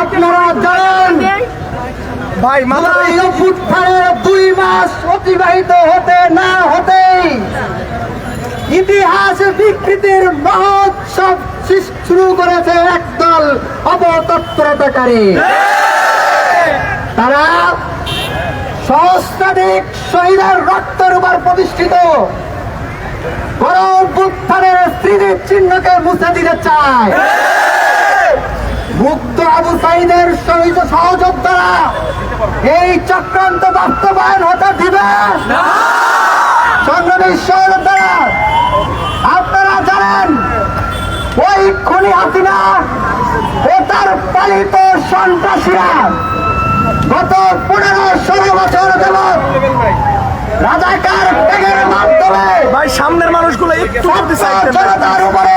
আপনারা জানেন, ভাই অভ্যুত্থানের দুই মাস অতিবাহিত হতে না হতেই ইতিহাস বিকৃতির মহোৎসব শুরু করেছে একদল অপতৎপরতাকারী তারা সহস্রাধিক শহীদের রক্তের উপর প্রতিষ্ঠিত গণ অভ্যুত্থানের স্মৃতির চিহ্নকে মুছে দিতে চায়। মুক্ত আবু সাইদের শহীদ সহযোদ্ধারা এই চক্রান্ত বাস্তবায়ন হতে দিবে। সংগ্রামী সহযোদ্ধারা আপনারা জানেন ওই খুনি হাসিনা ও তার পালিত সন্ত্রাসীরা গত পনেরো ষোলো বছর যাবৎ রাজাকার ত্যাগের মাধ্যমে ভাই সামনের মানুষগুলো একটু জনতার উপরে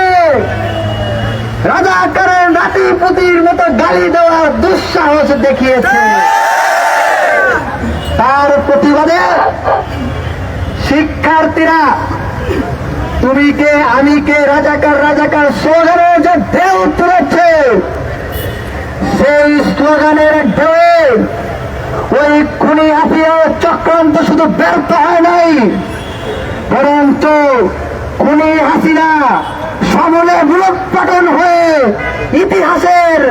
রাজাকারের নাতিপুতির মতো গালি দেওয়ার দুঃসাহস দেখিয়েছে। তার প্রতিবাদে শিক্ষার্থীরা, তুমি কে, আমি কে, রাজাকার রাজাকার স্লোগানের যে ঢেউ তুলেছে, সেই স্লোগানের ঢেউয়ে ওই খুনি হাসিয়া চক্রান্ত শুধু ব্যর্থ হয় নাই, বরঞ্চ খুনি হাসিনা সমলে মূলোৎপাটন হয়ে ইতিহাসের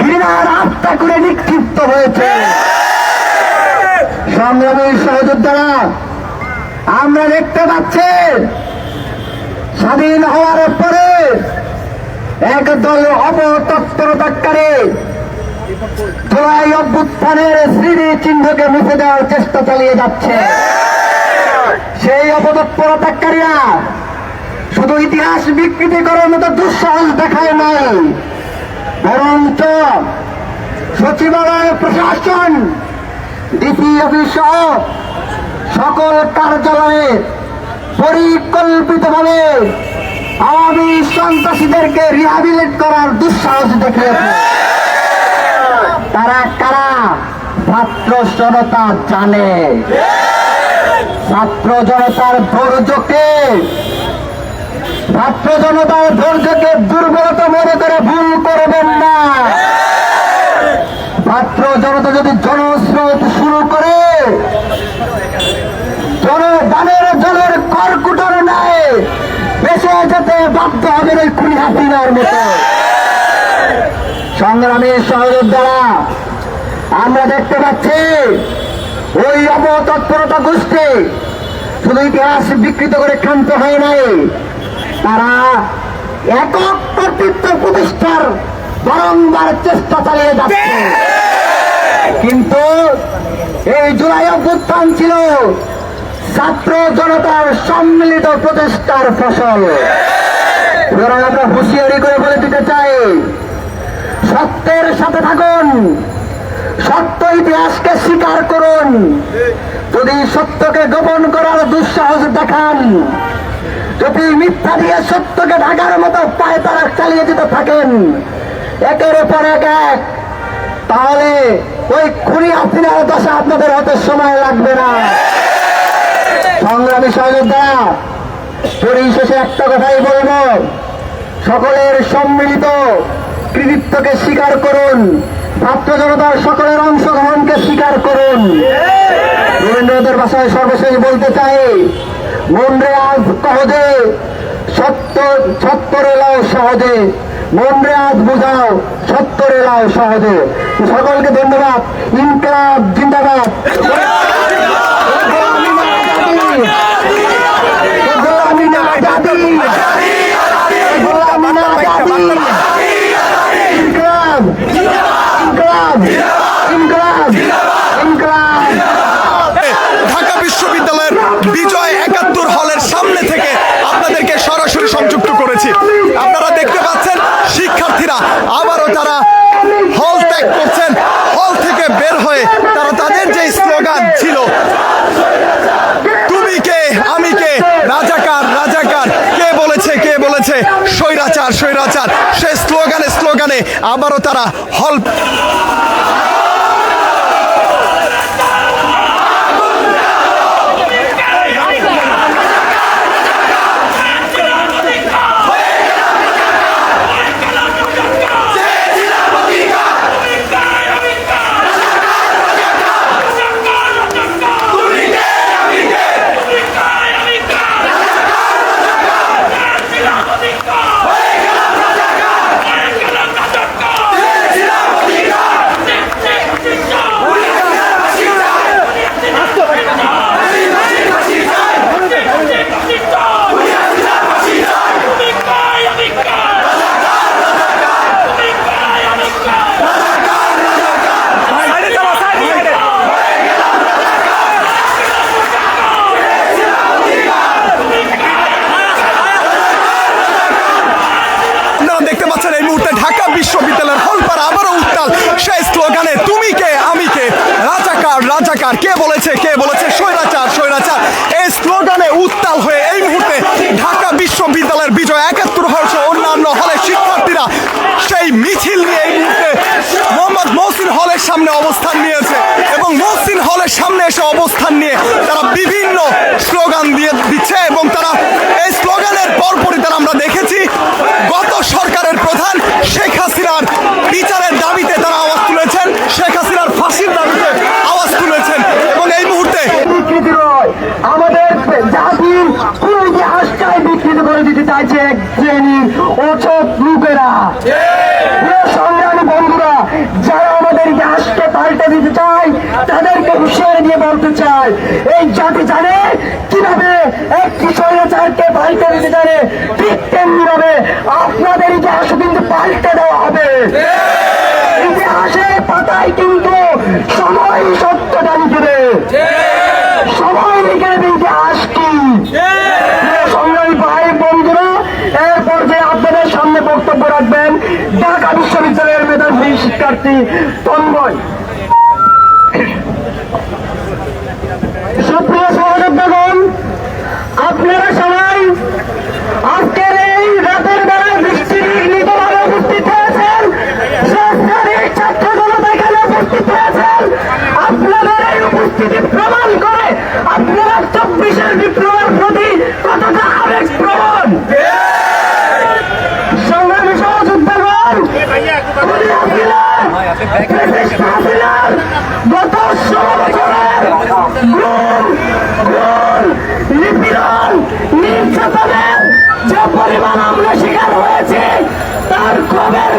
ঘৃণার আত্মা করে নিক্ষিপ্ত হয়েছে। সংগ্রামী সহযোদ্ধারা, আমরা দেখতে পাচ্ছি, স্বাধীন হওয়ার পরে একদল অপতৎপরতাকারী জুলাই অভ্যুত্থানের স্মৃতি চিহ্নকে মুছে দেওয়ার চেষ্টা চালিয়ে যাচ্ছে। সেই অপতৎপরতাকারীরা শুধু ইতিহাস বিকৃতি করার মতো দুঃসাহস দেখায় নাই। বরঞ্চ সচিবালয় প্রশাসন ডিসি অফিস সকল কার্যালয়ে পরিকল্পিতভাবে আওয়ামী সন্ত্রাসীদেরকে রিহাবিলিট করার দুঃসাহস দেখিয়েছে। তারা কারা? ছাত্র জনতা জানে। ছাত্র জনতার ধৈর্যকে ছাত্র জনতার ধৈর্যকে দুর্বলতা মনে করে ভুল করবেন না। ছাত্র জনতা যদি জনস্রোত শুরু করে জনদানের জলের কর্কুটর নাই বেঁচে যেতে বাধ্য হবে ওই খুনি হাসিনার মতো। সংগ্রামী সহযোদ্ধারা, আমরা দেখতে পাচ্ছি ওই অপতৎপরতা গোষ্ঠী শুধু ইতিহাস বিকৃত করে ক্ষান্ত হয় নাই। তারা একক কর্তৃত্ব প্রতিষ্ঠার বারংবার চেষ্টা চালিয়ে যাচ্ছে। কিন্তু এই জুলাই অভ্যুত্থান ছিল ছাত্র জনতার সম্মিলিত প্রচেষ্টার ফসল। সুতরাং আমরা হুঁশিয়ারি করে বলে দিতে চাই, সত্যের সাথে থাকুন, সত্য ইতিহাসকে স্বীকার করুন। যদি সত্যকে গোপন করার দুঃসাহস দেখান যদি মিথ্যা দিয়ে সত্যকে ঢাকার মতো পায়ে তারা চালিয়ে যেতে থাকেন, একের পর এক এক, তাহলে ওই খুনি হাসিনার দশা আপনাদের হতে সময় লাগবে না। সংগ্রামী সহযোদ্ধা পরিশেষে একটা কথাই বলব। সকলের সম্মিলিত কৃতিত্বকে স্বীকার করুন ছাত্র জনতার সকলের অংশগ্রহণকে স্বীকার করুন। রবীন্দ্রনাথের ভাষায় সর্বশেষ বলতে চাই মন রে আজ কহদে সত্য সত্য রেলাও সহজে মন আজ বুঝাও সত্য রেলাও সহজে সকলকে ধন্যবাদ। ইনকলাব জিন্দাবাদ। গোলামি না আজাদি গোলামি না আজাদি ইনকলাব ইনকলাব ইনকলাব ইনকলাব ঢাকা বিশ্ববিদ্যালয়ের বিজয় একাত্তর হলের সামনে থেকে আপনাদেরকে সরাসরি তারা হল তারা করছেন হল থেকে বের হয়ে তারা তাদের যে স্লোগান ছিল, তুমি কে? আমি কে? রাজাকার রাজাকার। কে বলেছে কে বলেছে? স্বৈরাচার স্বৈরাচার। সে স্লোগানে স্লোগানে আবারও তারা হল আপনারা দেখতে পাচ্ছেন এই মুহূর্তে ঢাকা বিশ্ববিদ্যালয়ের হলপার আবারও উত্তাল সেই স্লোগানে তুমি কে আমি কে রাজাকার রাজাকার কে বলেছে বলেছে, স্বৈরাচার স্বৈরাচার। এই স্লোগানে উত্তাল হয়ে এই মুহূর্তে ঢাকা বিশ্ববিদ্যালয়ের বিজয় একাত্তর হল অন্যান্য হলের শিক্ষার্থীরা সেই মিছিল নিয়ে এই মুহূর্তে মোহাম্মদ মহসিন হলের সামনে অবস্থান নিয়েছে এবং মহসিন হলের সামনে এসে অবস্থান নিয়ে তারা বিভিন্ন স্লোগান দিয়ে দিচ্ছে এবং তারা এই স্লোগানের পরপরই তারা আমরা দেখেছি, গত সরকারের প্রধান শেখ হাসিনার বিচারের দাবিতে তারা আওয়াজ তুলেছেন শেখ হাসিনার ফাঁসির দাবিতে আওয়াজ তুলেছেন এবং এই মুহূর্তে বিকৃতি নয় পাল্টে দিতে চায় ঠিক তেমনি ভাবে আপনাদের কিন্তু পাল্টে দেওয়া হবে। ইতিহাসের পাতায় কিন্তু সময় লিখে দেয় সবাই লিখে দেবে ইতিহাস কি সংগ্রামী ভাই বন্ধুরা এর পর্যায়ে আপনাদের সামনে বক্তব্য রাখবেন ঢাকা বিশ্ববিদ্যালয়ের মেধাবী শিক্ষার্থী তন্ময়। সুপ্রিয় সহযোদ্ধাগণ আপনারা সবাই আজকের এই রাতের বেলায় বৃষ্টি নির্ণীতভাবে উপস্থিত হয়েছেন। ছাত্র জনতা এখানে উপস্থিত হয়েছেন। আপনাদের এই উপস্থিতি প্রমাণ করে আপনারা চব্বিশের বিপ্লবের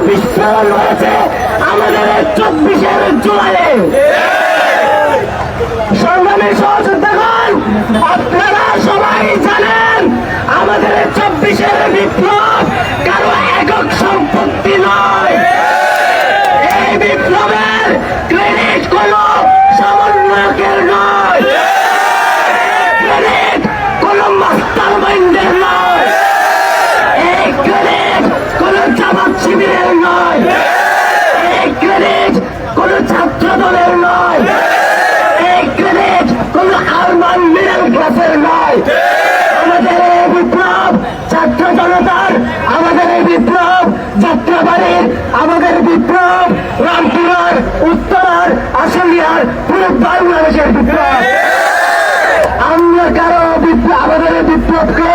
বিস্ফোরণ হয়েছে আমাদের চব্বিশের জুলাইয়ে। সংগ্রামী সহযোদ্ধাগণ আপনারা সবাই জানেন আমাদের চব্বিশের বিপ্লব যাত্রাবাড়ির আমাদের বিপ্লব, রামপুরার উত্তরার আশুলিয়ার পুরো বাংলাদেশের বিপ্লব। আমরা কারও বিপ্লব, আমাদের বিপ্লবকে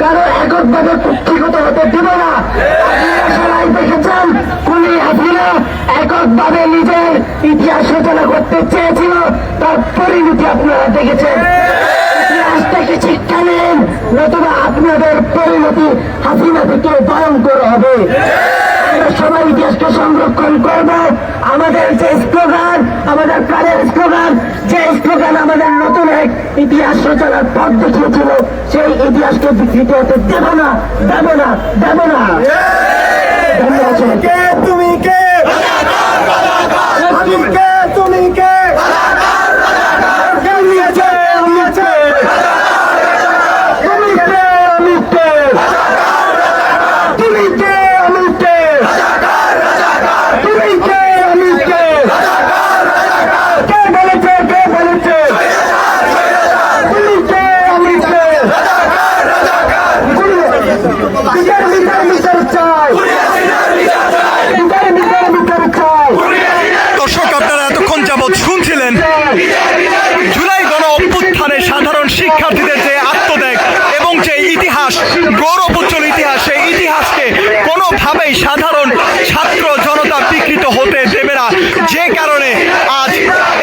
কারও এককভাবে কুক্ষিগত হতে দেব না। সবাই দেখেছেন কুলি হাসিনা এককভাবে নিজের ইতিহাস রচনা করতে চেয়েছিল, তার পরিণতি আপনারা দেখেছেন। ইতিহাস থেকে শিক্ষা নেন, নতুবা আপনাদের পরিণতি হাসিনা থেকে ভয়ঙ্কর হবে। সবাই ইতিহাসকে সংরক্ষণ করব। আমাদের যে স্লোগান আমাদের প্রাণের স্লোগান যে স্লোগান আমাদের নতুন এক ইতিহাস রচনার পথ দেখিয়েছিল সেই ইতিহাসকে বিকৃত হতে দেব না দেব না দেব না। ধন্যবাদ। তুমি কে? তুমি কে কে নিয়েছে নিয়েছে তুমি কে আমি কে তুমি কে আমি কে তুমি কে আমি কে শিক্ষার্থীদের যে আত্মত্যাগ এবং যে ইতিহাস গৌরব উজ্জ্বল ইতিহাস সেই ইতিহাসকে কোনোভাবেই সাধারণ ছাত্র জনতা বিকৃত হতে দেবে না যে কারণে আজ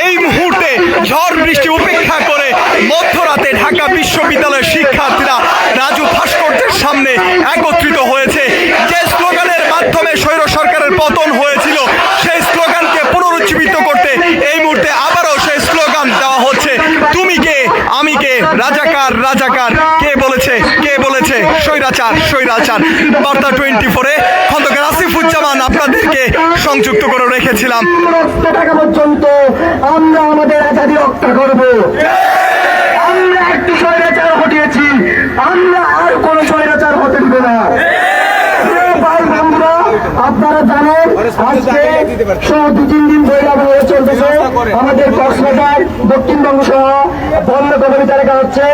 এই মুহূর্তে ঝড় বৃষ্টি উপেক্ষা করে মধ্যরাতে ঢাকা বিশ্ববিদ্যালয়ের শিক্ষার্থীরা রাজু ভাস্কর্যের সামনে একত্রিত হয়েছে যে স্লোগানের মাধ্যমে স্বৈর সরকারের পতন হয়েছিল সেই স্লোগানকে পুনরুজ্জীবিত করতে এই মুহূর্তে আবারও সেই স্লোগান দেওয়া হচ্ছে তুমি কে আমি কে রাজাকার রাজাকার। কে বলেছে? কে বলেছে? স্বৈরাচার স্বৈরাচার। বার্তা টোয়েন্টি ফোরে খন্দকার আসিফুজ্জামান আপনাদেরকে সংযুক্ত করে রেখেছিলাম। পর্যন্ত আমরা আমাদের আজাদি রক্ষা করব আমরা একটি স্বৈরাচার হটিয়েছি আমরা আর কোন স্বৈরাচার হতে দিব না প্রিয় ভাই বন্ধুরা, আপনারা জানেন আজকে সহ দু তিন দিন ধরে আবহাওয়া চলতেছে আমাদের কক্সবাজার দক্ষিণবঙ্গ সহ বন্য কবলিত এলাকা হচ্ছে।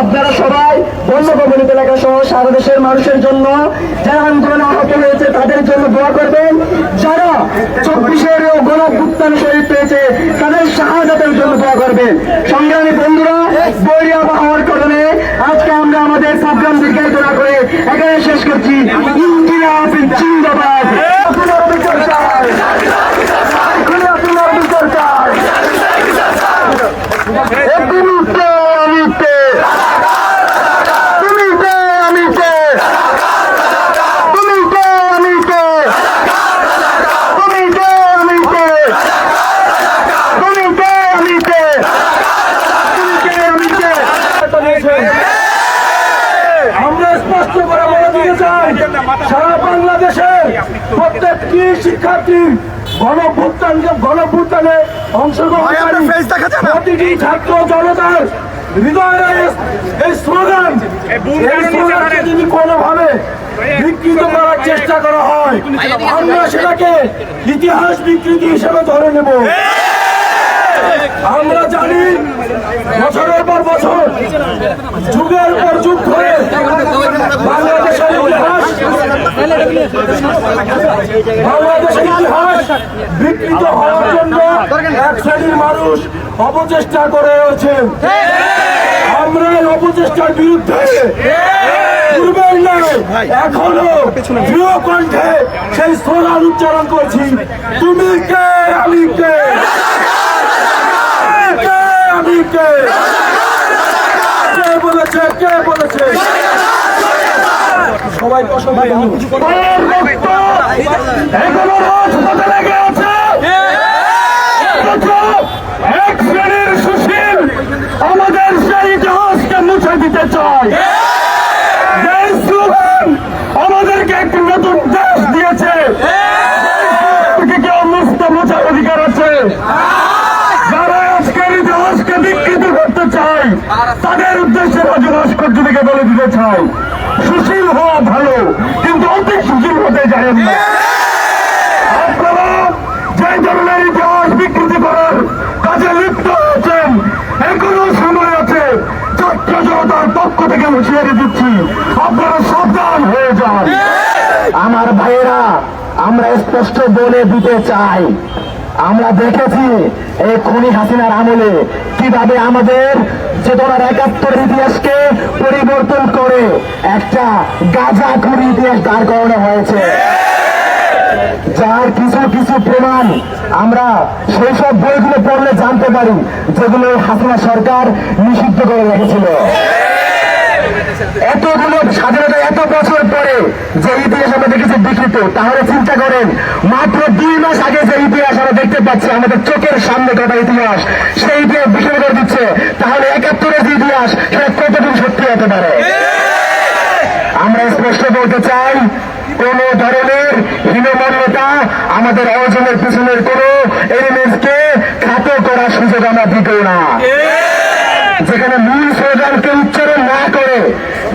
আপনারা সবাই বন্য কবলিত এলাকা সহ সারা দেশের মানুষের জন্য যারা আন্দোলনে আহত হয়েছে তাদের জন্য দোয়া করবেন। যারা চব্বিশের শহীদ পেয়েছে তাদের শাহাদাতের জন্য দোয়া করবেন। সংগ্রামী বন্ধুরা বৈরী আবহাওয়ার কারণে আজকে আমরা আমাদের প্রোগ্রাম দীর্ঘায়িত না করে এখানে শেষ করছি ইন্দিরা জিন্দাবাদ আপনার বিচার চাই আপনার বিচার চাই তুমি কে আমি কে তুমি কে আমি কে তুমি কে আমি কে তুমি কে আমি কে তুমি কে আমি কে তুমি কে আমি কে আমরা স্পষ্ট করে বলে দিতে চাই সারা বাংলাদেশের প্রত্যেকটি শিক্ষার্থী গণভুত্থানকে গণভুত্থানে অংশগ্রহণ। প্রতিটি ছাত্র জনতার হৃদয়ে এই স্লোগান এই যদি কোনোভাবে বিকৃত করার চেষ্টা করা হয় আমরা সেটাকে ইতিহাস বিকৃতি হিসেবে ধরে নেব আমরা জানি বছরের পর বছর যুগের পর যুগ ধরে বাংলাদেশের ইতিহাস বাংলাদেশের ইতিহাস বিকৃত হওয়ার জন্য এক শ্রেণির মানুষ অপচেষ্টা করে রয়েছে। আমরা অপচেষ্টার বিরুদ্ধে এখনও দৃঢ় কণ্ঠে সেই স্লোগান উচ্চারণ করছি, তুমি কে? আমি কে? কে আমি কে কে বলেছে কে বলেছে? সবাই পছন্দ আছে অথচ এক শ্রেণির সুশীল আমাদের সেই ইতিহাসকে মুছে দিতে চায় যে স্লোগান আমাদেরকে একটি নতুন দেশ দিয়েছে সেই কেউ মুক্ত মোছার অধিকার আছে যারা আজকের ইতিহাসকে বিকৃত করতে চায় তাদের উদ্দেশ্যে রাজু ভাস্কর্য থেকে বলে দিতে চাই সুশীল হওয়া ভালো কিন্তু অতি সুশীল হতে জানেন না আপনারা যে ধরনের ইতিহাস বিকৃতি করার কাজে লিপ্ত হয়েছেন এখনও সময় আছে ছাত্র জনতার পক্ষ থেকে হুঁশিয়ারি দিচ্ছি। আপনারা সাবধান হয়ে যান। আমার ভাইয়েরা, আমরা স্পষ্ট বলে দিতে চাই। আমরা দেখেছি এই খনি হাসিনার আমলে কীভাবে আমাদের চেতনার একাত্তর ইতিহাসকে পরিবর্তন করে একটা গাজা খুরি ইতিহাস দাঁড় করানো হয়েছে। যার কিছু কিছু প্রমাণ আমরা সেই সব বইগুলো পড়লে জানতে পারি, যেগুলো হাসিনা সরকার নিষিদ্ধ করে রেখেছিল। এতগুলো স্বাধীনতা এত বছর পরে যে ইতিহাস আমরা দেখেছি বিকৃত, তাহলে চিন্তা করেন, মাত্র দুই মাস আগে যে ইতিহাস আমরা দেখতে পাচ্ছি, আমাদের চোখের সামনে কটা ইতিহাস, সেই ইতিহাস বিকৃত করে দিচ্ছে, তাহলে একাত্তরের যে ইতিহাস, সেটা কতদিন সত্যি হতে পারে? আমরা স্পষ্ট বলতে চাই, কোন ধরনের হীনমান্যতা আমাদের অর্জনের পিছনের কোন এলিমেন্টকে খাত করার সুযোগ আমরা দিব না। যেখানে মূল স্লোগানকে উচ্চারণ করে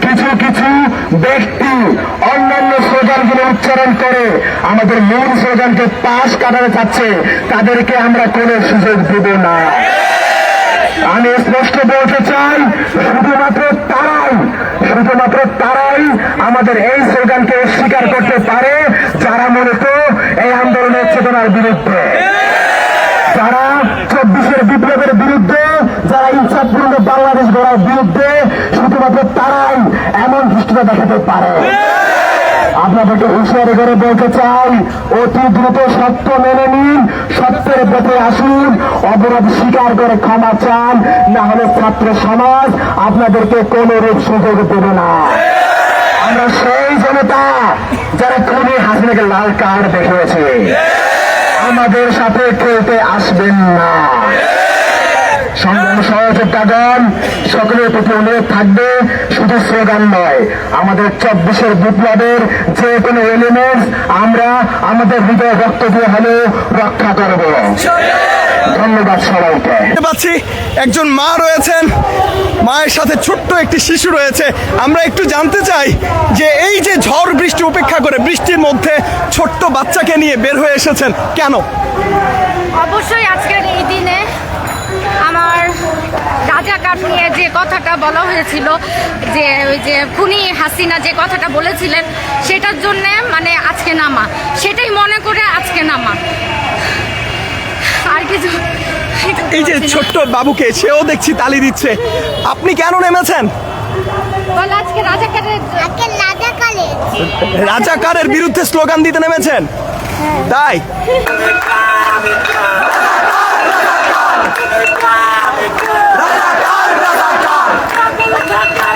কিছু কিছু ব্যক্তি অন্যান্য স্লোগানগুলো উচ্চারণ করে আমাদের মূল স্লোগানকে পাশ কাটাতে চাচ্ছে, তাদেরকে আমরা কোনো সুযোগ দেব না। আমি স্পষ্ট বলতে চাই, শুধুমাত্র তারাই শুধুমাত্র তারাই আমাদের এই স্লোগানকে স্বীকার করতে পারে যারা মূলত এই আন্দোলনের চেতনার বিরুদ্ধে। যারা চব্বিশের বিপ্লবের বিরুদ্ধে, যারা ইনসাফপূর্ণ বাংলাদেশ গড়ার বিরুদ্ধে শুধুমাত্র তারাই এমন ধৃষ্টতা দেখাতে পারে। আপনাদেরকে হুঁশিয়ারি করে বলতে চাই, অতি দ্রুত সত্য মেনে নিন, সত্যের পথে আসুন, অপরাধ স্বীকার করে ক্ষমা চান, না হলে ছাত্র সমাজ আপনাদেরকে কোন রূপ সুযোগ দেবে না। আমরা সেই জনতা যারা খুবই হাসিনাকে লাল কার্ড দেখিয়েছে। আমাদের সাথে খেলতে আসবেন না। সংগ্রাম সহযোদ্ধাগণ সকলের প্রতি অনুরোধ থাকবে শুধু স্লোগান নয় আমাদের চব্বিশের বিপ্লবের যে কোনো এলিমেন্টস আমরা আমাদের হৃদয় রক্ত দিয়ে হলেও রক্ষা করব। ধন্যবাদ সবাইকে। পাচ্ছি একজন মা রয়েছেন মায়ের সাথে ছোট্ট একটি শিশু রয়েছে। আমরা একটু জানতে চাই যে এই যে ঝড় বৃষ্টি উপেক্ষা করে বৃষ্টির মধ্যে ছোট্ট বাচ্চাকে নিয়ে বের হয়ে এসেছেন কেন? অবশ্যই আজকে রাজাকার নিয়ে যে কথাটা বলা হয়েছিল যে ওই যে খুনি হাসিনা যে কথাটা বলেছিলেন সেটার জন্যে মানে আজকে নামা। সেটাই মনে করে আজকে নামা। আর কিছু এই যে ছোট্ট বাবুকে সেও দেখছি তালি দিচ্ছে। আপনি কেন নেমেছেন? বল আজকে রাজাকারের আজকে রাজাকালে রাজাকারের বিরুদ্ধে স্লোগান দিতে নেমেছেন? তাই? Pagkakagalagan!